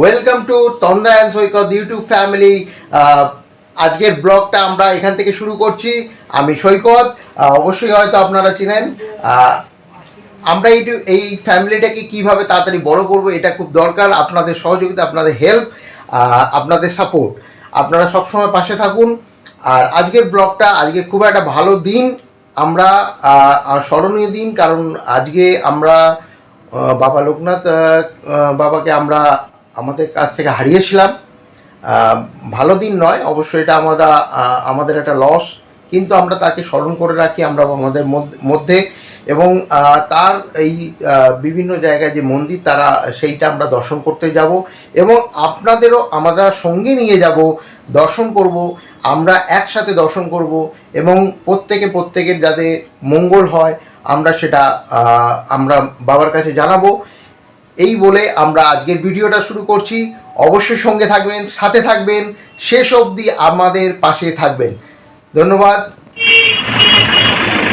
Welcome to Saikat YouTube family আজকের ব্লগটা আমরা এখান থেকে শুরু করছি। আমি সৈকত অবশ্যই হয়তো আপনারা চিনেন। আমরা এই এই ফ্যামিলিটাকে কীভাবে তাড়াতাড়ি বড় করব এটা খুব দরকার। আপনাদের সহযোগিতা, আপনাদের হেল্প আপনাদের সাপোর্ট আপনারা সবসময় পাশে থাকুন। আর আজকের ব্লগটা, আজকে খুব একটা ভালো দিন। আমরা স্মরণীয় দিন, কারণ আজকে আমরা বাবা লোকনাথ বাবাকে আমরা আমাদের কাছ থেকে হারিয়েছিলাম। ভালো দিন নয়, অবশ্যই এটা আমরা আমাদের একটা লস, কিন্তু আমরা তাকে স্মরণ করে রাখি আমরা আমাদের মধ্যে এবং তার এই বিভিন্ন জায়গায় যে মন্দির, তারা সেইটা আমরা দর্শন করতে যাব এবং আপনাদেরও আমরা সঙ্গে নিয়ে যাব, দর্শন করব। আমরা একসাথে দর্শন করব এবং প্রত্যেকে প্রত্যেকের যাতে মঙ্গল হয়, আমরা সেটা আমরা বাবার কাছে জানাব। এই বলে আমরা আজকের ভিডিওটা শুরু করছি। অবশ্যই সঙ্গে থাকবেন, সাথে থাকবেন, শেষ অবধি আমাদের পাশে থাকবেন। ধন্যবাদ।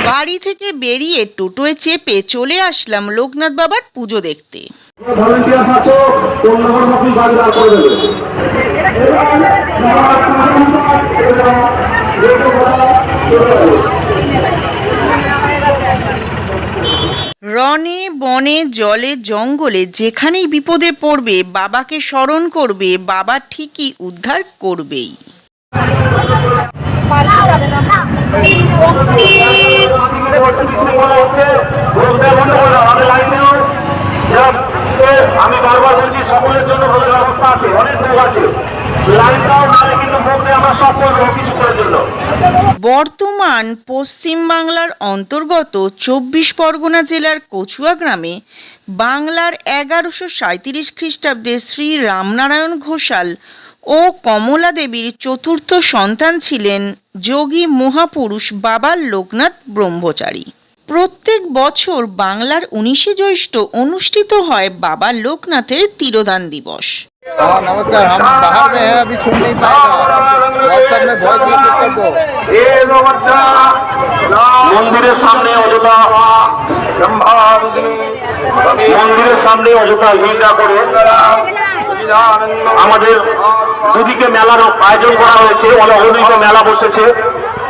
বাড়ি থেকে বেরিয়ে টোটোয় চেপে চলে আসলাম লোকনাথ বাবার পুজো দেখতে। ভলেন্টিয়ার আছো কোন নম্বর মতন গাড়ি দাঁড় করে দেবে। রনে বনে জলে জঙ্গলে যেখানেই বিপদে পড়বে বাবাকে স্মরণ করবে বাবা ঠিকই উদ্ধার করবেই। আমি বারবার বলছি, সকলের জন্য ব্যবস্থা আছে, অনেক আছে। বর্তমান পশ্চিমবাংলার অন্তর্গত চব্বিশ পরগনা জেলার কচুয়া গ্রামে বাংলার এগারোশো সাঁত্রিশ খ্রিস্টাব্দে শ্রী রামনারায়ণ ঘোষাল ও কমলা দেবীর চতুর্থ সন্তান ছিলেন যোগী মহাপুরুষ বাবা লোকনাথ ব্রহ্মচারী। প্রত্যেক বছর বাংলার উনিশে জ্যৈষ্ঠ অনুষ্ঠিত হয় বাবা লোকনাথের তিরোধান দিবস हाँ नमस्कार हम बाहर में हैं अभी सुन नहीं पाएगा व्हाट्सएप में वॉइस मैसेज कर दो মন্দিরের সামনে অযথা মন্দিরের সামনে অযথা হিংসা করে আমাদের দুদিকে মেলার আয়োজন করা হয়েছে অনেক দুদিকে মেলা বসেছে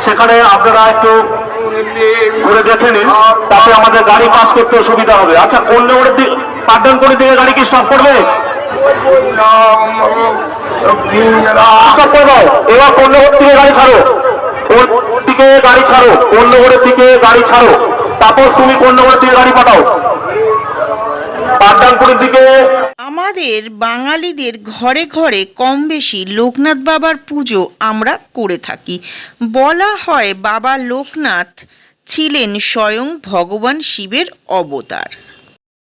সেখানে আপনারা একটু ঘুরে দেখে নিন, তাতে আমাদের গাড়ি পাস করতে সুবিধা হবে। আচ্ছা কোন নগরের দিকে, পাঠদান করে দিকে গাড়ি কি স্টপ করবে? এবার কোন নগর থেকে গাড়ি ছাড়ো। দিকে গাড়ি ছাড়ো, কোন নগরের দিকে গাড়ি ছাড়ো। তারপর তুমি কোন নগরের দিকে গাড়ি পাঠাও। পাঠদানপুরের দিকে আমাদের বাঙালিদের ঘরে ঘরে কম বেশি লোকনাথ বাবার পুজো আমরা করে থাকি বলা হয় বাবা লোকনাথ ছিলেন স্বয়ং ভগবান শিবের অবতার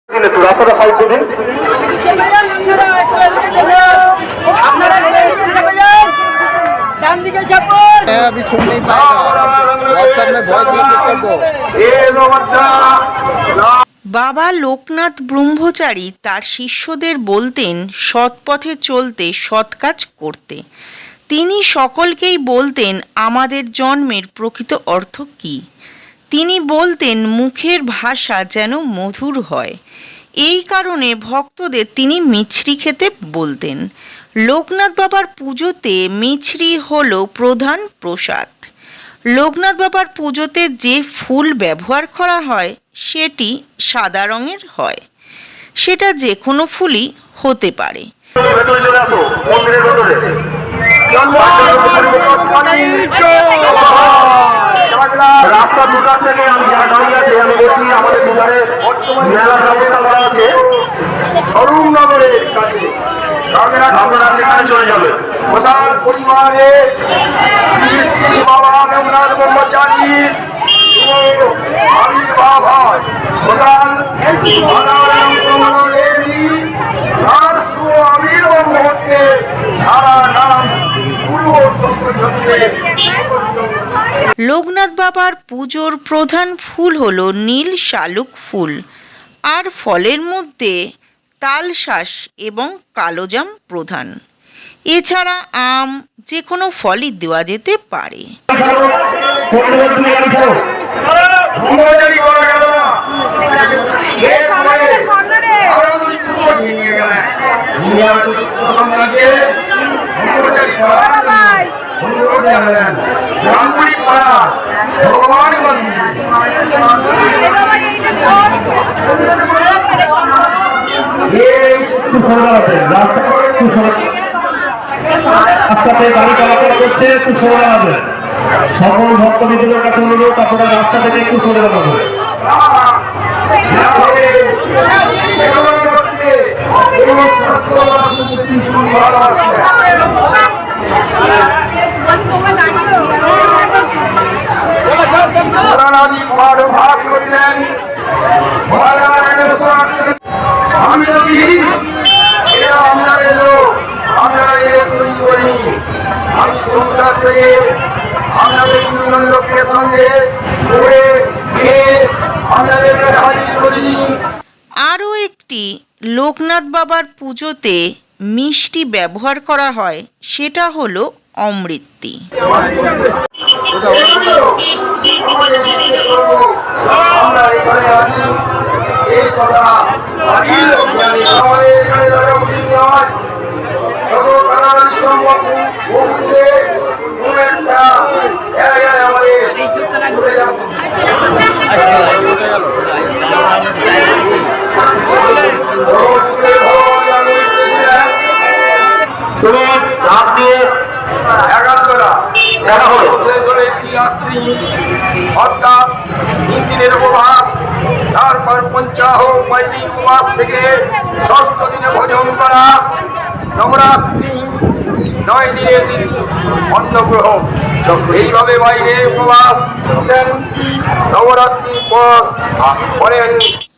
একটু রাস্তাটা সাইড দিন ডান দিকে চাপড় हैं अभी सुन नहीं पाएगा व्हाट्सएप में वॉइस मैसेज कर दो বাবা লোকনাথ ব্রহ্মচারী তার শিষ্যদের বলতেন সৎ পথে চলতে সৎ কাজ করতে। তিনি সকলকেই বলতেন, আমাদের জন্মের প্রকৃত অর্থ কী? তিনি বলতেন, মুখের ভাষা যেন মধুর হয়। এই কারণে ভক্তদের তিনি মিছরি খেতে বলতেন। লোকনাথ বাবার পুজোতে মিছরি হলো প্রধান প্রসাদ। লোকনাথ বাবার পুজোতে যে ফুল ব্যবহার করা হয় সেটি সাদা রঙের হয় সেটা যে কোনো ফুলই হতে পারে মন্দিরের রাস্তা দুটার থেকে আমি যারা দাঁড়িয়ে আছে। আমি বলছি আমাদের দুধারে মেলার ব্যবস্থা করা আছে। অরুণ নগরের কাছে। প্রধান পরিবারে বাবা দেবনাথ ব্রহ্মচারী আবির্ভাব প্রধান তার সুআবির্ভাব মুহূর্তে সারা নাম পূর্ব সত্যযন্ত্রে লোকনাথ বাবার পুজোর প্রধান ফুল হল নীল শালুক ফুল। আর ফলের মধ্যে তালশাঁস এবং কালোজাম প্রধান। এছাড়া আম যে কোনো ফলই দেওয়া যেতে পারে। একটু সরে রাস্তা রাস্তাতে গাড়ি চলাচল করছে একটু সরে দাঁড়াবেন সকল ভক্তবিদুদের কাছে অনুরোধ আপনারা রাস্তা থেকে একটু সরে দাঁড়াবেন মহারানী পাঠ ভাস করলেন আমি নবী এরা আপনার লোক আপনারা এদের তৈরি করি আমি সংসার থেকে আপনাদের দুজন লোকের সঙ্গে করে গিয়ে আপনাদের কাছে হাজির করি আরও একটি লোকনাথ বাবার পুজোতে মিষ্টি ব্যবহার করা হয় সেটা হলো অমৃত্তি। তুমি রাত দিয়ে দেখা হলো অর্থাৎ তিন দিনের উপবাস তারপর পঞ্চাহ পঁয়ত্রিশ উপবাস থেকে ষষ্ঠ দিনে ভোজন করা নবরাত্রি নয় দিন অন্নগ্রহণ এইভাবে বাইরে উপবাস নবরাত্রির পর পরেন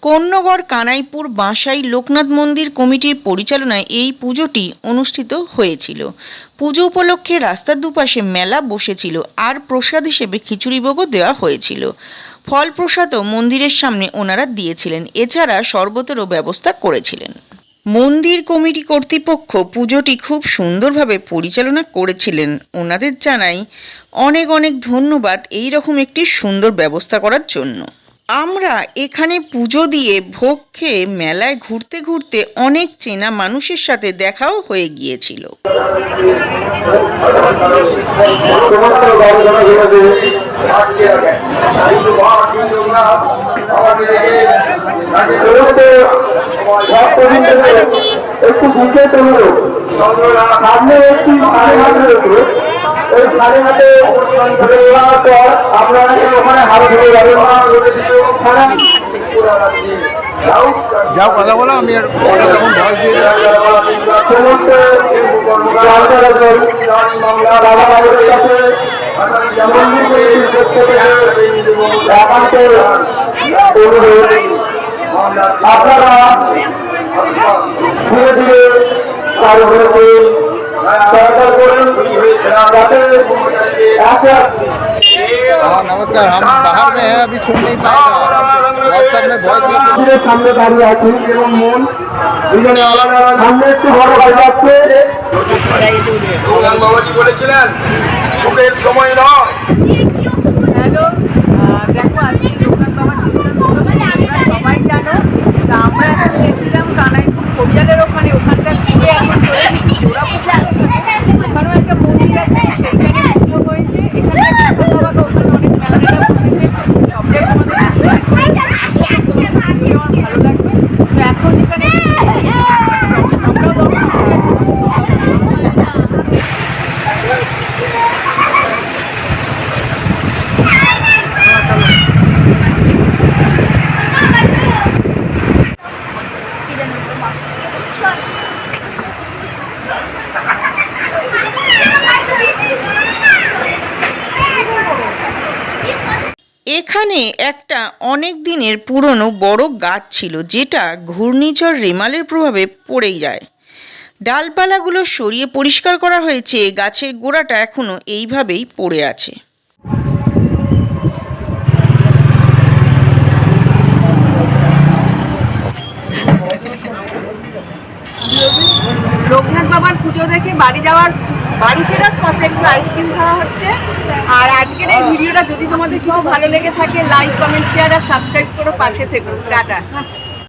কন্যগড় কানাইপুর বাসাই লোকনাথ মন্দির কমিটির পরিচালনায় এই পুজোটি অনুষ্ঠিত হয়েছিল। পুজো উপলক্ষে রাস্তার দুপাশে মেলা বসেছিল, আর প্রসাদ হিসেবে খিচুড়ি ভোগও দেওয়া হয়েছিল। ফল প্রসাদও মন্দিরের সামনে ওনারা দিয়েছিলেন, এছাড়া শরবতেরও ব্যবস্থা করেছিলেন। মন্দির কমিটি কর্তৃপক্ষ পুজোটি খুব সুন্দরভাবে পরিচালনা করেছিলেন। ওনাদের জানাই, অনেক অনেক ধন্যবাদ এই রকম একটি সুন্দর ব্যবস্থা করার জন্য। আমরা এখানে পুজো দিয়ে ভোগ খেয়ে মেলায় ঘুরতে ঘুরতে অনেক চেনা মানুষের সাথে দেখাও হয়ে গিয়েছিল। একটু বুঝে তুলল সামনে একটি সাড়ে হাতে রয়েছে ওই সাড়ে হাতে পর আপনারা ওখানে হাত ধরে যাবেন যাও। কথা বলো আমি আর তখন ভয় দিয়ে আপনারা ধীরে ধীরে সরকার করেন যাতে এক এক हाँ नमस्कार हम बाहर में हैं अभी सुन नहीं पाएगा व्हाट्सएप में वॉइस में মন্দিরের সামনে দাঁড়িয়ে আছি এবং মন দুজনে আলাদা আলাদা সামনে একটু বড় হয়ে যাচ্ছে প্রধান বাবাজি বলেছিলেন সুখের সময় নয় হ্যালো আহ, দেখো আজকে লোকনাথ বাবার এখানে একটা অনেক দিনের পুরনো বড় গাছ ছিল, যেটা ঘূর্ণিঝড় রেমালের প্রভাবে পড়ে যায়। ডালপালাগুলো সরিয়ে পরিষ্কার করা হয়েছে, গাছের গোড়াটা এখনও এইভাবেই পড়ে আছে। লোকনাথ বাবার পুজো দেখে বাড়ি যাওয়ার বাড়ি ফেরার পথে একটু আইসক্রিম খাওয়া হচ্ছে। আর আজকের এই ভিডিওটা যদি তোমাদের কিছু ভালো লেগে থাকে লাইক কমেন্ট শেয়ার আর সাবস্ক্রাইব করো পাশে থেকো। টাটা।